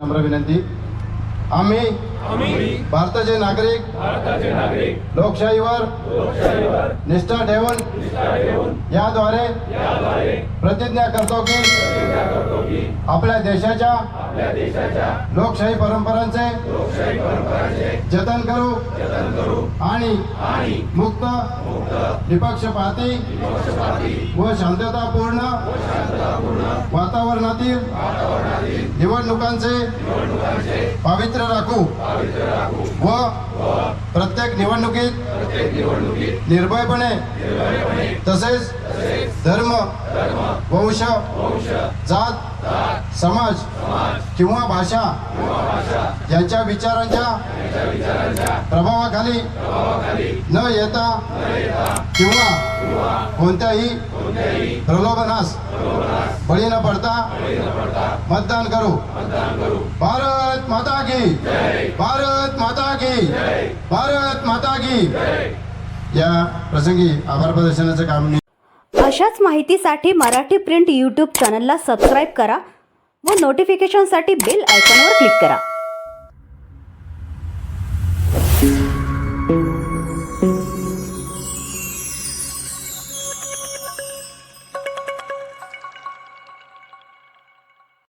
नम्र विनंती. आम्ही भारताचे नागरिक लोकशाहीवर निष्ठा ठेवून याद्वारे प्रतिज्ञा करतो की आपल्या देशाच्या लोकशाही परंपरांचे जतन करू. जतन करू. आणि आणि मुक्त मुक्त निपक्षपाती पक्षपाती व शांततापूर्ण वातावरणातील वातावरणातील निवडणुकांचे निवडणुकांचे पावित्र्य राखू पवित्र राखू व व प्रत्येक निवडणुकीत निर्भयपणे तसेच धर्म वंश जात समाज किंवा भाषा यांच्या विचारांच्या प्रभावाखाली न येता किंवा कोणत्याही प्रलोभनास बळी न पडता मतदान करू. भारत माता की भारत माता की भारत माता की या प्रसंगी आभार प्रदर्शनाचं काम अशाच माहितीसाठी मराठी प्रिंट यूट्यूब चॅनलला सबस्क्राईब करा व नोटिफिकेशनसाठी बेल आयकॉनवर क्लिक करा.